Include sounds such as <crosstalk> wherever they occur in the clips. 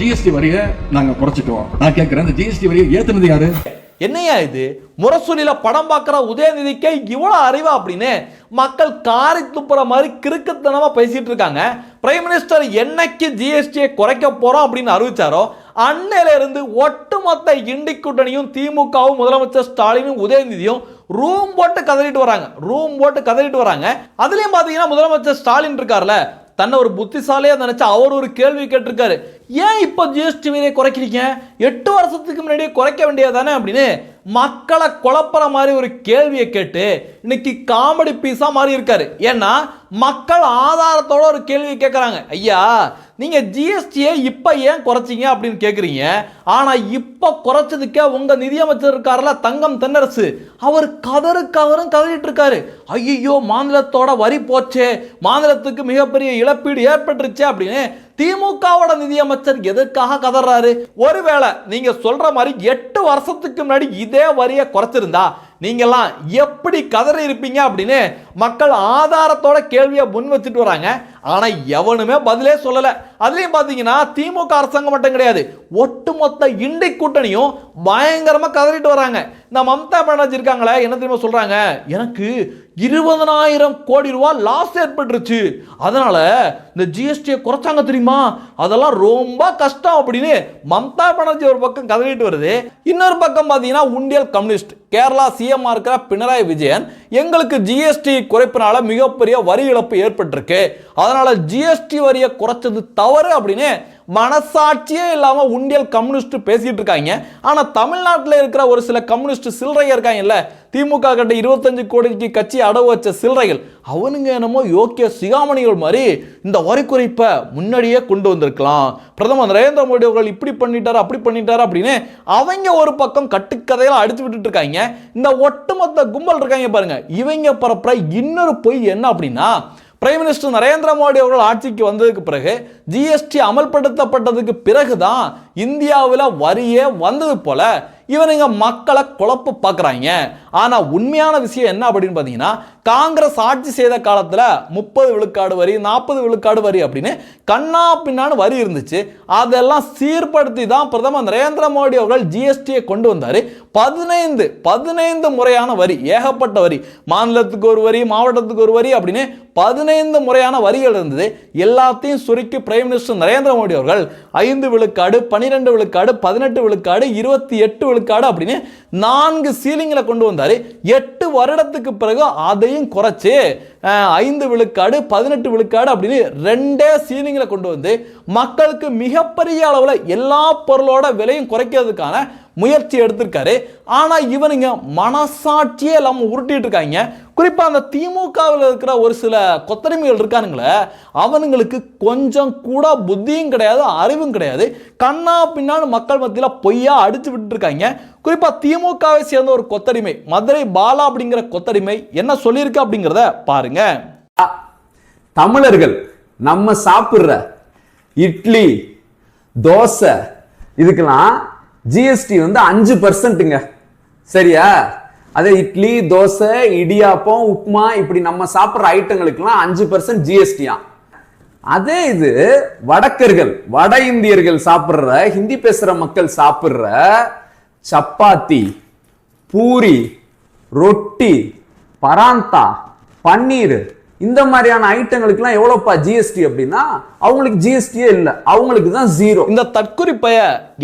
GST வரியை நாங்க குறைச்சிட்டோம் நான் கேட்கிறேன் அந்த ஜிஎஸ்டி வரியை ஏத்துனது யாரு? என்னையா இது? முரசொலியில படம் பார்க்குற உதயநிதிக்கே இவ்வளோ அறிவா அப்படின்னு மக்கள் காரி துப்புற மாதிரி கிறுக்குத்தனமாக பேசிட்டு இருக்காங்க. பிரைம் மினிஸ்டர் என்னைக்கு ஜிஎஸ்டியை குறைக்க போறோம் அப்படின்னு அறிவிச்சாரோ அன்னையிலிருந்து ஒட்டுமொத்த இண்டி கூட்டணியும் திமுகவும் முதலமைச்சர் ஸ்டாலினும் உதயநிதியும் ரூம் போட்டு கதறிட்டு வராங்க. ரூம் போட்டு கதறிட்டு வராங்க. அதுலேயும் பார்த்தீங்கன்னா முதலமைச்சர் ஸ்டாலின் இருக்கார்ல தன்னை ஒரு புத்திசாலியாக நினச்சா அவர் ஒரு கேள்வி கேட்டிருக்காரு. ஏன் இப்போ ஜிஎஸ்டி வரியை குறைக்கிறீங்க? எட்டு வருஷத்துக்கு முன்னாடியே குறைக்க வேண்டியதானே அப்படின்னு மக்களை குழப்புற மாதிரி ஒரு கேள்வியை கேட்டு இன்னைக்கு காமெடி பீஸாக மாறி இருக்காரு ஏன்னா மக்கள் ஆதாரத்தோட ஒரு கேள்வி கேட்குறாங்க ஐயா நீங்கள் ஜிஎஸ்டியை இப்போ ஏன் குறைச்சிங்க அப்படின்னு கேட்குறீங்க ஆனால் இப்போ குறைச்சதுக்கே உங்கள் நிதியமைச்சர் இருக்காருல தங்கம் தென்னரசு. அவர் கதறு கதறும் கதறிட்டு இருக்காரு ஐயோ மாநிலத்தோட வரி போச்சே. மாநிலத்துக்கு மிகப்பெரிய இழப்பீடு ஏற்பட்டுருச்சு அப்படின்னு திமுகவோட நிதியமைச்சர் எதுக்காக கதறாரு? ஒருவேளை நீங்கள் சொல்கிற மாதிரி எட்டு வருஷத்துக்கு முன்னாடி இதே வரியை குறைச்சிருந்தா நீங்கள்லாம் எப்படி கதறி இருப்பீங்க அப்படின்னு மக்கள் ஆதாரத்தோட கேள்வியை முன் வச்சுட்டு வராங்க. ஆனால் எவனுமே பதிலே சொல்லலை. அதுலேயும் பார்த்தீங்கன்னா திமுக அரசாங்கம் மட்டும் கிடையாது. ஒட்டுமொத்த இண்டை கூட்டணியும் பயங்கரமாக கதறிட்டு வராங்க. இந்த மம்தா பானர்ஜி இருக்காங்களே என்ன தெரியுமா சொல்கிறாங்க எனக்கு இருபதனாயிரம் கோடி ரூபா லாஸ் ஏற்பட்டுருச்சு. அதனால் இந்த ஜிஎஸ்டியை குறைச்சாங்க தெரியுமா? அதெல்லாம் ரொம்ப கஷ்டம் அப்படின்னு மம்தா பானர்ஜி ஒரு பக்கம் கதறிட்டு வருது. இன்னொரு பக்கம் பார்த்தீங்கன்னா உண்டியல் கம்யூனிஸ்ட். கேரளா சிஎம் இருக்கிற பினராயி விஜயன் எங்களுக்கு ஜிஎஸ்டி குறைப்பினால மிகப்பெரிய வரி இழப்பு ஏற்பட்டிருக்கு. அதனால் ஜிஎஸ்டி வரியை குறைச்சது தவறு அப்படின்னு மனசாட்சியே இல்லாமல் உண்டியல் கம்யூனிஸ்ட் பேசிட்டு இருக்காங்க. ஆனால் தமிழ்நாட்டில் இருக்கிற ஒரு சில கம்யூனிஸ்ட் சில்லறைங்க இருக்காங்கல்ல? திமுக கிட்ட இருபத்தஞ்சு கோடிக்கு கட்சி அடவு வச்ச சில்லறைகள். அவனுங்க என்னமோ யோக்கிய சிகாமணிகள் மாதிரி இந்த வரி குறைப்பை முன்னாடியே கொண்டு வந்திருக்கலாம். பிரதமர் நரேந்திர மோடி அவர்கள் இப்படி பண்ணிட்டாரு அப்படி பண்ணிட்டாரு அப்படின்னு அவங்க ஒரு பக்கம் கட்டுக்கதையெல்லாம் அடிச்சு விட்டுட்டு இருக்காங்க. இந்த ஒட்டுமொத்த கும்பல் இருக்காங்க பாருங்க. இவங்க பரப்புற இன்னொரு பொய் என்ன அப்படின்னா பிரைம் மினிஸ்டர் நரேந்திர மோடி அவர்கள் ஆட்சிக்கு வந்ததுக்கு பிறகு ஜிஎஸ்டி அமல்படுத்தப்பட்டதுக்கு பிறகுதான் இந்தியாவில் வரியே வந்தது போல இவனுங்க மக்களை குழப்ப பார்க்குறாங்க. ஆனால் உண்மையான விஷயம் என்ன அப்படின்னு பார்த்தீங்கன்னா காங்கிரஸ் ஆட்சி செய்த காலத்தில் முப்பது விழுக்காடு வரி நாற்பது விழுக்காடு வரி அப்படின்னு கண்ணா பின்னான்னு வரி இருந்துச்சு. அதெல்லாம் சீர்படுத்தி தான் பிரதமர் நரேந்திர மோடி அவர்கள் ஜிஎஸ்டியை கொண்டு வந்தார். பதினைந்து பதினைந்து முறையான வரி ஏகப்பட்ட வரி மாநிலத்துக்கு ஒரு வரி மாவட்டத்துக்கு ஒரு வரி அப்படின்னு பதினைந்து முறையான வரிகள் இருந்தது. எல்லாத்தையும் சுருக்கி பிரைம் மினிஸ்டர் நரேந்திர மோடி அவர்கள் ஐந்து விழுக்காடு பன்னிரெண்டு விழுக்காடு பதினெட்டு விழுக்காடு இருபத்தி எட்டு விழுக்காடு அப்படின்னு நான்கு சீலிங்கில் கொண்டு வந்தார். எட்டு வருடத்துக்கு பிறகு அதையும் குறைச்சு ஐந்து விழுக்காடு பதினெட்டு விழுக்காடு அப்படின்னு ரெண்டே சீலிங்கில் கொண்டு வந்து மக்களுக்கு மிகப்பெரிய அளவில் எல்லா பொருளோட விலையும் குறைக்கிறதுக்கான முயற்சி எடுத்திருக்காரு. ஆனால் இவனுங்க மனசாட்சியே இல்லாமல் உருட்டிட்டு இருக்காங்க. குறிப்பாக அந்த திமுகவில் இருக்கிற ஒரு சில கொத்தடிமைகள் இருக்கானுங்களே அவனுங்களுக்கு கொஞ்சம் கூட புத்தியும் கிடையாது அறிவும் கிடையாது. கண்ணா பின்னான்னு மக்கள் மத்தியில் பொய்யா அடித்து விட்டுருக்காங்க. குறிப்பாக திமுகவை சேர்ந்த ஒரு கொத்தடிமை மதுரை பாலா அப்படிங்கிற கொத்தடிமை என்ன சொல்லியிருக்கு அப்படிங்கிறத பாருங்க. தமிழர்கள் நம்ம சாப்பிட்ற இட்லி தோசை இதுக்கெல்லாம் ஜிஎஸ்டி வந்து அஞ்சு பர்சன்ட்டுங்க சரியா? அதே இட்லி தோசை இடியாப்பம் உப்புமா இப்படி நம்ம சாப்பிட்ற ஐட்டங்களுக்கெல்லாம் அஞ்சு பர்சன்ட் ஜிஎஸ்டியா அதே இது வடக்கர்கள் வட இந்தியர்கள் சாப்பிட்ற ஹிந்தி பேசுற மக்கள் சாப்பிட்ற சப்பாத்தி பூரி ரொட்டி பராந்தா பன்னீர் இந்த மாதிரியான ஐட்டங்களுக்குலாம் எவ்வளோப்பா ஜிஎஸ்டி அப்படின்னா அவங்களுக்கு ஜிஎஸ்டியே இல்லை. அவங்களுக்கு தான் ஜீரோ இந்த தற்குறிப்பைய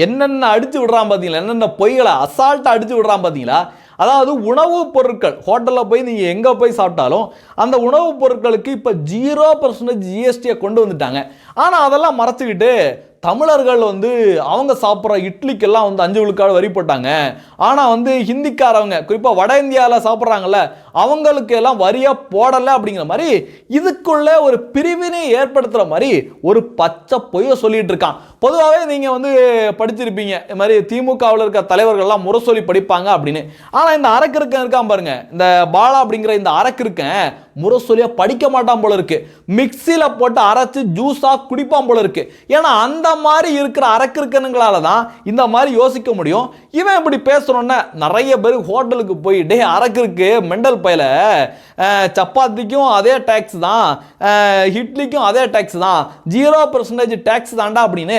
என்னென்ன அடிச்சு விடுறான் பார்த்தீங்களா? என்னென்ன பொய்களை அசால்ட்டாக அடிச்சு விடுறான் பார்த்தீங்களா? அதாவது உணவுப் பொருட்கள் ஹோட்டலில் போய் நீங்கள் எங்கே போய் சாப்பிட்டாலும் அந்த உணவுப் பொருட்களுக்கு இப்போ ஜீரோ பர்சன்டேஜ் ஜிஎஸ்டியை கொண்டு வந்துட்டாங்க. ஆனால் அதெல்லாம் மறைச்சிக்கிட்டு தமிழர்கள் வந்து அவங்க சாப்பிட்ற இட்லிக்கெல்லாம் வந்து அஞ்சு விழுக்காடு வரி போட்டாங்க. ஆனால் வந்து ஹிந்திக்காரவங்க குறிப்பாக வட இந்தியாவில் சாப்பிட்றாங்கல்ல அவங்களுக்கு எல்லாம் வரியாக போடலை அப்படிங்கிற மாதிரி இதுக்குள்ளே ஒரு பிரிவினை ஏற்படுத்துகிற மாதிரி ஒரு பச்சை பொய்யை சொல்லிகிட்டு இருக்கான். பொதுவாகவே நீங்கள் வந்து படிச்சிருப்பீங்க இது மாதிரி திமுகவில் இருக்க தலைவர்கள்லாம் முரசொலி படிப்பாங்க அப்படின்னு. ஆனால் இந்த அரக்கிருக்கன் இருக்கான் பாருங்கள் இந்த பாலா அப்படிங்கிற இந்த அரக்கிருக்கன் முரசொலியை படிக்க மாட்டான் போல இருக்கு மிக்சியில் போட்டு அரைச்சு ஜூஸாக குடிப்பான் போல இருக்கு ஏன்னா அந்த மாதிரி இருக்கிற அரக்கிருக்கணுங்களால தான் இந்த மாதிரி யோசிக்க முடியும். இவன் இப்படி பேசுறோன்னா நிறைய பேர் ஹோட்டலுக்கு போய் டே அரக்கிருக்கு மெண்டல் பையில. சப்பாத்திக்கும் அதே டேக்ஸ் தான். இட்லிக்கும் அதே டேக்ஸ் தான். ஜீரோ பர்சன்டேஜ் டேக்ஸ் தாண்டா அப்படின்னு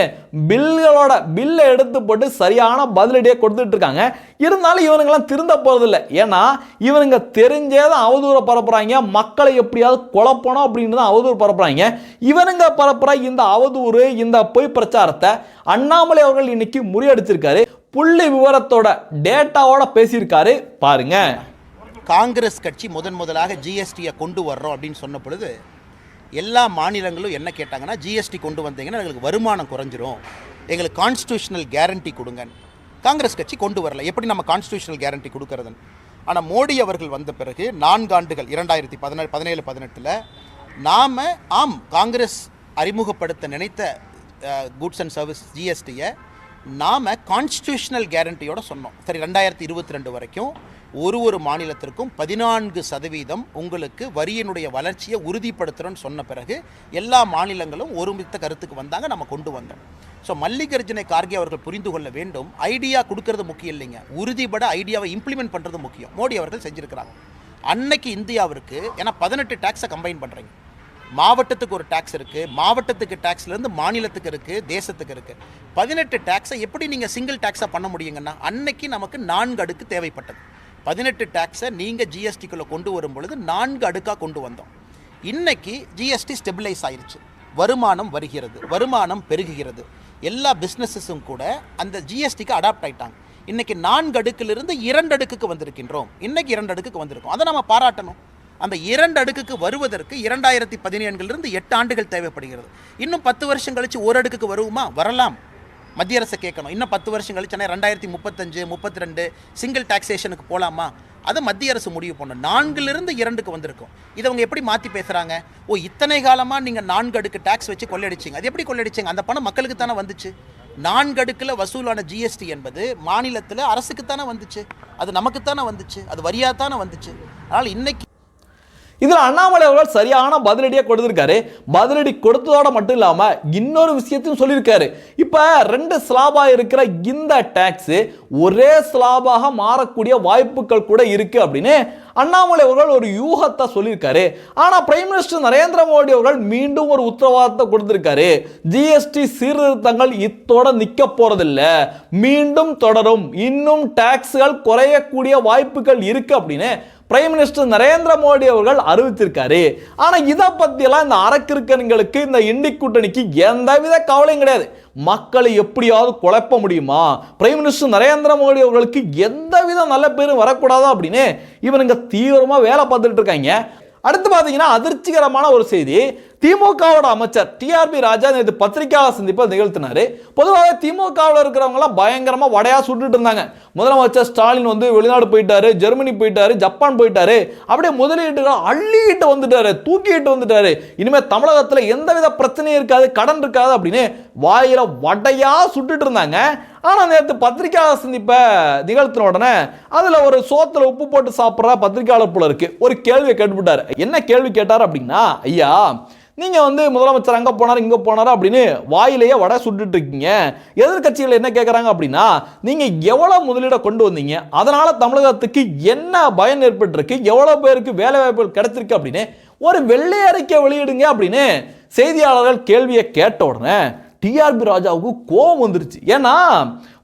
பில்களோட பில்லை எடுத்து போட்டு சரியான பதிலடியை கொடுத்துட்டு இருக்காங்க இருந்தாலும் இவனுங்கெல்லாம் திருந்த போகிறதில்ல ஏன்னா இவனுங்க தெரிஞ்சே தான் அவதூறை பரப்புகிறாங்க மக்களை எப்படியாவது குழப்பணும் அப்படின்னு தான் அவதூறு பரப்புகிறாங்க இவனுங்க பரப்புகிற இந்த அவதூறு இந்த பொய் பிரச்சாரத்தை அண்ணாமலை அவர்கள் இன்னைக்கு முறியடிச்சிருக்காரு. புள்ளி விவரத்தோட டேட்டாவோட பேசியிருக்காரு. பாருங்க. காங்கிரஸ் கட்சி முதன் முதலாக ஜிஎஸ்டியை கொண்டு வர்றோம் அப்படின்னு சொன்ன பொழுது எல்லா மாநிலங்களும் என்ன கேட்டாங்கன்னா ஜிஎஸ்டி கொண்டு வந்தீங்கன்னா எங்களுக்கு வருமானம் குறைஞ்சிரும். எங்களுக்கு கான்ஸ்டியூஷனல் கேரண்டி கொடுங்க. காங்கிரஸ் கட்சி கொண்டு வரல. எப்படி நம்ம கான்ஸ்டியூஷனல் கேரண்டி கொடுக்கறதுன்னு? ஆனால் மோடி அவர்கள் வந்த பிறகு நான்கு ஆண்டுகள் இரண்டாயிரத்தி பதினேழு பதினேழு பதினெட்டில் நாம் ஆம் காங்கிரஸ் அறிமுகப்படுத்த நினைத்த குட்ஸ் அண்ட் சர்வீஸ் ஜிஎஸ்டியை நாம் கான்ஸ்டியூஷனல் கேரண்டியோட சொன்னோம். சரி ரெண்டாயிரத்தி இருபத்தி ரெண்டு வரைக்கும் ஒரு ஒரு மாநிலத்திற்கும் பதினான்கு சதவீதம் உங்களுக்கு வரியினுடைய வளர்ச்சியை உறுதிப்படுத்துகிறோன்னு சொன்ன பிறகு எல்லா மாநிலங்களும் ஒருமித்த கருத்துக்கு வந்தாங்க நம்ம கொண்டு வந்தோம். ஸோ மல்லிகார்ஜுனை கார்கே அவர்கள் புரிந்து கொள்ள வேண்டும். ஐடியா கொடுக்கறது முக்கியம் இல்லைங்க. உறுதிபட ஐடியாவை இம்ப்ளிமெண்ட் பண்ணுறது முக்கியம். மோடி அவர்கள் செஞ்சுருக்கிறாங்க அன்னைக்கு இந்தியாவிற்கு ஏன்னா பதினெட்டு டேக்ஸை கம்பைன் பண்ணுறீங்க மாவட்டத்துக்கு ஒரு டேக்ஸ் இருக்குது மாவட்டத்துக்கு டேக்ஸ்லேருந்து மாநிலத்துக்கு இருக்குது தேசத்துக்கு இருக்குது பதினெட்டு டேக்ஸை எப்படி நீங்கள் சிங்கிள் டேக்ஸாக பண்ண முடியுங்கன்னா அன்னைக்கு நமக்கு நான்கு அடுக்கு தேவைப்பட்டது. பதினெட்டு டேக்ஸை நீங்கள் ஜிஎஸ்டிக்குள்ளே கொண்டு வரும் பொழுது நான்கு அடுக்காக கொண்டு வந்தோம். இன்றைக்கி ஜிஎஸ்டி ஸ்டெபிளைஸ் ஆயிடுச்சு வருமானம் வருகிறது. வருமானம் பெருகுகிறது. எல்லா பிஸ்னஸஸும் கூட அந்த ஜிஎஸ்டிக்கு அடாப்ட் ஆயிட்டாங்க. இன்றைக்கி நான்கு அடுக்கிலிருந்து இரண்டு அடுக்குக்கு வந்திருக்கின்றோம். இன்றைக்கி இரண்டு அடுக்குக்கு வந்திருக்கோம். அதை நம்ம பாராட்டணும். அந்த இரண்டு அடுக்குக்கு வருவதற்கு இரண்டாயிரத்தி பதினேழுலேருந்து எட்டு ஆண்டுகள் தேவைப்படுகிறது. இன்னும் பத்து வருஷம் கழித்து ஒரு அடுக்குக்கு வருவோமா? வரலாம். மத்திய அரசை கேட்கணும். இன்னும் பத்து வருஷம் கழிச்சுனா ரெண்டாயிரத்தி முப்பத்தஞ்சு முப்பத்தி ரெண்டு சிங்கிள் டாக்ஸேஷனுக்கு போகலாமா அதை மத்திய அரசு முடிவு பண்ணும். நான்கிலிருந்து இரண்டுக்கு வந்திருக்கும். இதை அவங்க எப்படி மாற்றி பேசுகிறாங்க ஓ இத்தனை காலமாக நீங்கள் நான்கு அடுக்கு டேக்ஸ் வச்சு கொள்ளடிச்சிங்க அது எப்படி கொள்ளடிச்சிங்க அந்த பணம் மக்களுக்கு தானே வந்துச்சு. நான்கு அடுக்கில் வசூலான ஜிஎஸ்டி என்பது மாநிலத்தில் அரசுக்கு தானே வந்துச்சு. அது நமக்கு தானே வந்துச்சு. அது வரியாக தானே வந்துச்சு. அதனால் இன்னைக்கு இதில் அண்ணாமலை அவர்கள் சரியான பதிலடியாக கொடுத்துருக்காரு. பதிலடி கொடுத்ததோட மட்டும் இல்லாமல் இன்னொரு விஷயத்தையும் சொல்லியிருக்காரு. இப்போ ரெண்டு ஸ்லாபாக இருக்கிற இந்த டேக்ஸு ஒரே ஸ்லாபாக மாறக்கூடிய வாய்ப்புகள் கூட இருக்குது அப்படின்னு அண்ணாமலை அவர்கள் ஒரு யூகத்தை சொல்லியிருக்காரு. ஆனால் பிரைம் மினிஸ்டர் நரேந்திர மோடி அவர்கள் மீண்டும் ஒரு உத்தரவாதத்தை கொடுத்திருக்காரு. ஜிஎஸ்டி சீர்திருத்தங்கள் இத்தோட நிற்க போறதில்ல. மீண்டும் தொடரும். இன்னும் டாக்ஸ்கள் குறையக்கூடிய வாய்ப்புகள் இருக்கு அப்படின்னு பிரைம் மினிஸ்டர் நரேந்திர மோடி அவர்கள் அறிவித்திருக்காரு. ஆனால் இதை பற்றியெல்லாம் இந்த அரக்கிருக்கனுங்களுக்கு இந்த இண்டி கூட்டணிக்கு எந்தவித கவலையும் கிடையாது. மக்களை எப்படியாவது குழப்ப முடியுமா? பிரைம் மினிஸ்டர் நரேந்திர மோடி அவர்களுக்கு எந்தவித நல்ல பேரும் வரக்கூடாதா அப்படின்னு இவனுங்க தீவிரமாக வேலை பார்த்துட்டு இருக்காங்க. அடுத்து பார்த்தீங்கன்னா அதிர்ச்சிகரமான ஒரு செய்தி. திமுகவோட அமைச்சர் டிஆர்பி ராஜா நேற்று பத்திரிகையாளர் சந்திப்பை நிகழ்த்தினாரு. பொதுவாக திமுகவில் இருக்கிறவங்கலாம் பயங்கரமாக வடையா சுட்டுட்டு இருந்தாங்க. முதலமைச்சர் ஸ்டாலின் வந்து வெளிநாடு போயிட்டாரு ஜெர்மனி போயிட்டாரு ஜப்பான் போயிட்டாரு. அப்படியே முதலீட்டுகள் அள்ளிக்கிட்டு வந்துட்டாரு தூக்கிட்டு வந்துட்டாரு. இனிமேல் தமிழகத்தில் எந்தவித பிரச்சனையும் இருக்காது கடன் இருக்காது அப்படின்னு வாயில வடையா சுட்டுட்டு இருந்தாங்க. ஆனால் நேற்று பத்திரிகையாளர் சந்திப்பை நிகழ்த்தின உடனே அதில் ஒரு சோத்தில் உப்பு போட்டு சாப்பிட்ற பத்திரிகையாளர் போல இருக்கு. ஒரு கேள்வியை கேட்டுவிட்டார். என்ன கேள்வி கேட்டார் அப்படின்னா ஐயா நீங்கள் வந்து முதலமைச்சர் அங்கே போனார் இங்கே போனார் அப்படின்னு வாயிலேயே வடை சுட்டுட்டு இருக்கீங்க எதிர்கட்சிகள் என்ன கேட்குறாங்க அப்படின்னா நீங்கள் எவ்வளோ முதலீடை கொண்டு வந்தீங்க அதனால் தமிழகத்துக்கு என்ன பயன் ஏற்பட்டிருக்கு எவ்வளோ பேருக்கு வேலை வாய்ப்புகள் கிடைச்சிருக்கு அப்படின்னு ஒரு வெள்ளை அறிக்கை வெளியிடுங்க அப்படின்னு செய்தியாளர்கள் கேள்வியை கேட்ட உடனே டிஆர்பி ராஜாவுக்கு கோபம் வந்துருச்சு. ஏன்னா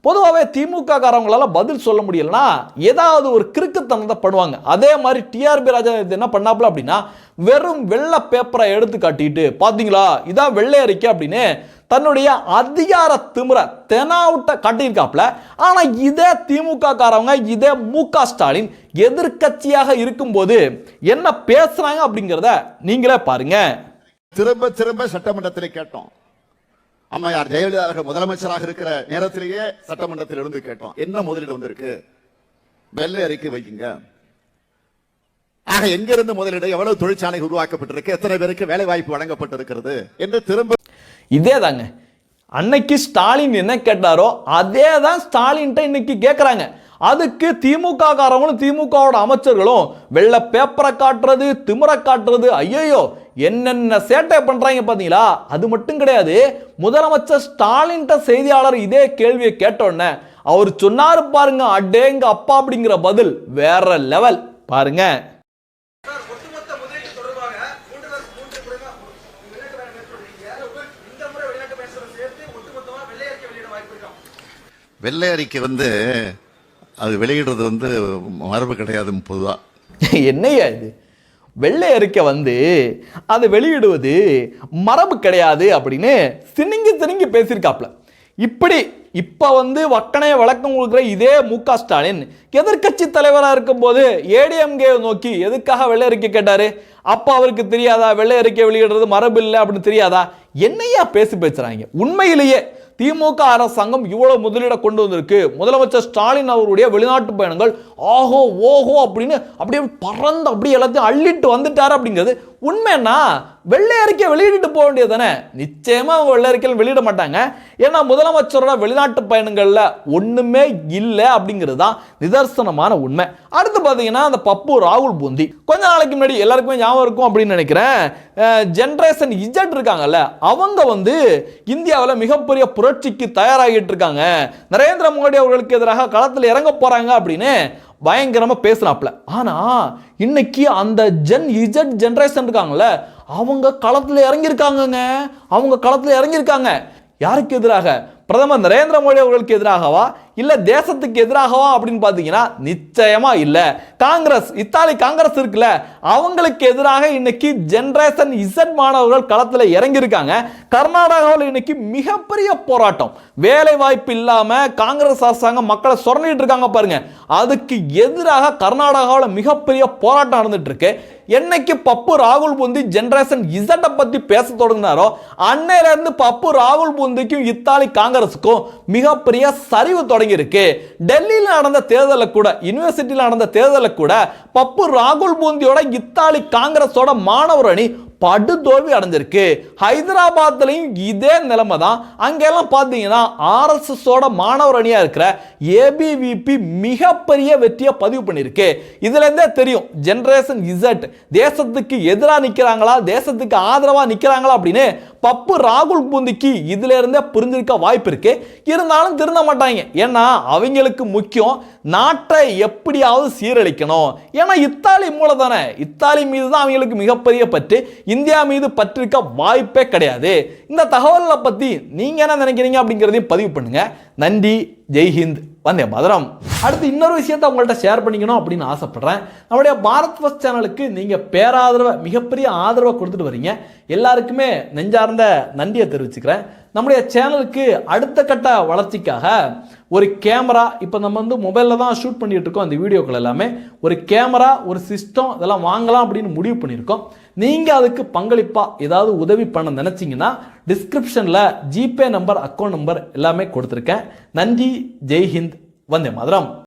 பொதுவாகவே திமுக காரவங்களால பதில் சொல்ல முடியலன்னா ஏதாவது ஒரு கிறுக்குத்தனத்தை பண்ணுவாங்க. அதே மாதிரி டிஆர்பி ராஜா இது என்ன பண்ணாப்புல அப்படின்னா வெறும் வெள்ளை பேப்பரை எடுத்து காட்டிட்டு பார்த்தீங்களா இதான் வெள்ளை அறிக்கை அப்படின்னு தன்னுடைய அதிகார திமிர தெனாவுட்ட காட்டியிருக்காப்புல. ஆனால் இதே திமுக காரவங்க இதே மு க ஸ்டாலின் எதிர்க்கட்சியாக இருக்கும்போது என்ன பேசுறாங்க அப்படிங்கிறத நீங்களே பாருங்க. திரும்ப திரும்ப சட்டமன்றத்திலே கேட்டோம். அம்மையார் ஜெயலலிதா அவர்கள் முதலமைச்சராக இருக்கிற நேரத்திலேயே சட்டமன்றத்தில் இருந்து கேட்டோம். என்ன முதலீடு வந்திருக்கு? வெள்ளை அறிக்கை வைக்குங்க. ஆக எங்கிருந்து முதலீடு? எவ்வளவு தொழிற்சாலை உருவாக்கப்பட்டிருக்கு? எத்தனை பேருக்கு வேலை வாய்ப்பு வழங்கப்பட்டிருக்கிறது? என்று திரும்ப இதே தாங்க அன்னைக்கு ஸ்டாலின் என்ன கேட்டாரோ அதே தான் ஸ்டாலின்ட்ட இன்னைக்கு கேட்குறாங்க அதுக்கு திமுக காரங்களும் திமுகவோட அமைச்சர்களும் வெள்ளை பேப்பரை காட்டுறது திமுறை காட்டுறது ஐயோ என்னென்ன சேட்டை பண்றாங்க பாத்தீங்களா? அது மட்டும் கிடையாது. முதலமைச்சர் ஸ்டாலின்ட்ட செய்தியாளர் இதே கேள்வியை கேட்டோன்னே அவர் சொன்னாரு பாருங்க அடேங்க அப்பா அப்படிங்கிற பதில் வேற லெவல் பாருங்க. வெள்ளை வெள்ளை அறிக்கை வந்து அது வெளியிடுறது வந்து மரபு கிடையாது பொதுவாக <laughs> என்னையா இது? வெள்ளை அறிக்கை வந்து அதை வெளியிடுவது மரபு கிடையாது அப்படின்னு சினிங்கி சினிங்கி பேசியிருக்காப்ல. இப்படி இப்போ வந்து வக்கனைய வழக்கம் கொடுக்குற இதே மு க ஸ்டாலின் எதிர்க்கட்சி தலைவராக இருக்கும்போது ஏடிஎம்கே நோக்கி எதுக்காக வெள்ளை அறிக்கை கேட்டார்? அப்போ அவருக்கு தெரியாதா? வெள்ளை அறிக்கை வெளியிடுறது மரபு இல்லை அப்படின்னு தெரியாதா? என்னையா பேசி பேசுறாங்க? உண்மையிலேயே திமுக அரசாங்கம் இவ்வளவு முதலீட கொண்டு வந்திருக்கு. முதலமைச்சர் ஸ்டாலின் அவருடைய வெளிநாட்டு பயணங்கள் ஆஹோ ஓஹோ அப்படின்னு அப்படியே பறந்து அப்படியே எல்லாத்தையும் அள்ளிட்டு வந்துட்டாரு அப்படிங்கிறது உண்மைன்னா வெள்ளை அறிக்கை வெளியிட்டு போக வேண்டியது தானே நிச்சயமாக அவங்க வெள்ளை அறிக்கையில் வெளியிட மாட்டாங்க. ஏன்னா முதலமைச்சரோட வெளிநாட்டு பயணங்களில் ஒன்றுமே இல்லை அப்படிங்கிறது தான் நிதர்சனமான உண்மை. அடுத்து பார்த்தீங்கன்னா அந்த பப்பு ராகுல் பூந்தி. கொஞ்ச நாளைக்கு முன்னாடி எல்லாருக்குமே ஞாபகம் இருக்கும் அப்படின்னு நினைக்கிறேன். ஜென்ரேஷன் இஜட் இருக்காங்கல்ல அவங்க வந்து இந்தியாவில் மிகப்பெரிய புரட்சிக்கு தயாராகிட்டு இருக்காங்க. நரேந்திர மோடி அவர்களுக்கு எதிராக களத்தில் இறங்க போகிறாங்க அப்படின்னு பயங்கரமாக பேசுகிறாப்புல ஆனா இன்னைக்கு அந்த ஜென் இஜட் ஜென்ரேஷன் இருக்காங்கல்ல அவங்க களத்தில் இறங்கியிருக்காங்கங்க. அவங்க களத்தில் இறங்கியிருக்காங்க. யாருக்கு எதிராக? பிரதமர் நரேந்திர மோடி அவர்களுக்கு எதிராகவா? இல்ல தேசத்துக்கு எதிராகவா அப்படின்னு பார்த்தீங்கன்னா நிச்சயமா இல்ல. காங்கிரஸ் இத்தாலி காங்கிரஸ் இருக்குல்ல அவங்களுக்கு எதிராக இன்னைக்கு ஜென்ரேஷன் இசட் மாணவர்கள் களத்தில் இறங்கியிருக்காங்க. கர்நாடகாவில் இன்னைக்கு மிகப்பெரிய போராட்டம். வேலை வாய்ப்பு இல்லாம காங்கிரஸ் அரசாங்கம் மக்களை சுரண்டிட்டு இருக்காங்க பாருங்க. அதுக்கு எதிராக கர்நாடகாவில் மிகப்பெரிய போராட்டம் நடந்துட்டு இருக்கு. என்னைக்கு பப்பு ராகுல் பூந்தி ஜென்ரேஷன் இசட்டை பற்றி பேச தொடங்கினாரோ அன்னையிலேருந்து பப்பு ராகுல் பூந்திக்கும் இத்தாலி காங்கிரஸுக்கும் மிகப்பெரிய சரிவு தொடங்கியிருக்கு. டெல்லியில் நடந்த தேர்தலில் கூட யூனிவர்சிட்டியில் நடந்த தேர்தலில் கூட பப்பு ராகுல் பூந்தியோட இத்தாலி காங்கிரஸோட மாணவர் அணி படுதோல்வி அடைஞ்சிருக்கு ஹைதராபாத்லையும் இதே நிலைமை தான் அங்கெல்லாம் பார்த்தீங்கன்னா ஆர்எஸ்எஸோட மாணவர் அணியாக இருக்கிற ஏபிவிபி மிகப்பெரிய வெற்றியை பதிவு பண்ணியிருக்கு. இதுலேருந்தே தெரியும் ஜென்ரேஷன் இசட் தேசத்துக்கு எதிராக நிற்கிறாங்களா தேசத்துக்கு ஆதரவாக நிற்கிறாங்களா அப்படின்னு பப்பு ராகுல் பூந்திக்கு இதுலேருந்தே புரிஞ்சிருக்க வாய்ப்பு இருக்கு இருந்தாலும் திருந்த மாட்டாங்க. ஏன்னா அவங்களுக்கு முக்கியம் நாட்டை எப்படியாவது சீரழிக்கணும். ஏன்னா இத்தாலி மூலதானே. தானே இத்தாலி மீது தான் அவங்களுக்கு மிகப்பெரிய பற்று. இந்தியா மீது பற்றிருக்க வாய்ப்பே கிடையாது. இந்த தகவலை பத்தி நீங்க என்ன நினைக்கிறீங்க அப்படிங்கிறதையும் பதிவு பண்ணுங்க. நன்றி ஜெய்ஹிந்த் வந்தே மதுரம். அடுத்து இன்னொரு விஷயத்தை உங்கள்கிட்ட ஷேர் பண்ணிக்கணும் அப்படின்னு ஆசைப்பட்றேன். நம்முடைய பாரத் ஃபஸ்ட் சேனலுக்கு நீங்கள் பேராதரவை மிகப்பெரிய ஆதரவை கொடுத்துட்டு வரீங்க. எல்லாருக்குமே நெஞ்சார்ந்த நன்றியை தெரிவிச்சுக்கிறேன். நம்முடைய சேனலுக்கு அடுத்த கட்ட வளர்ச்சிக்காக ஒரு கேமரா இப்போ நம்ம வந்து மொபைலில் தான் ஷூட் பண்ணிகிட்டு இருக்கோம் அந்த வீடியோக்கள் எல்லாமே. ஒரு கேமரா ஒரு சிஸ்டம் இதெல்லாம் வாங்கலாம் அப்படின்னு முடிவு பண்ணியிருக்கோம். நீங்கள் அதுக்கு பங்களிப்பாக ஏதாவது உதவி பண்ண நினச்சிங்கன்னா டிஸ்கிரிப்ஷனில் ஜிபே நம்பர் அக்கௌண்ட் நம்பர் எல்லாமே கொடுத்துருக்கேன். நன்றி ஜெய்ஹிந்த் வந்தே மதுரம்.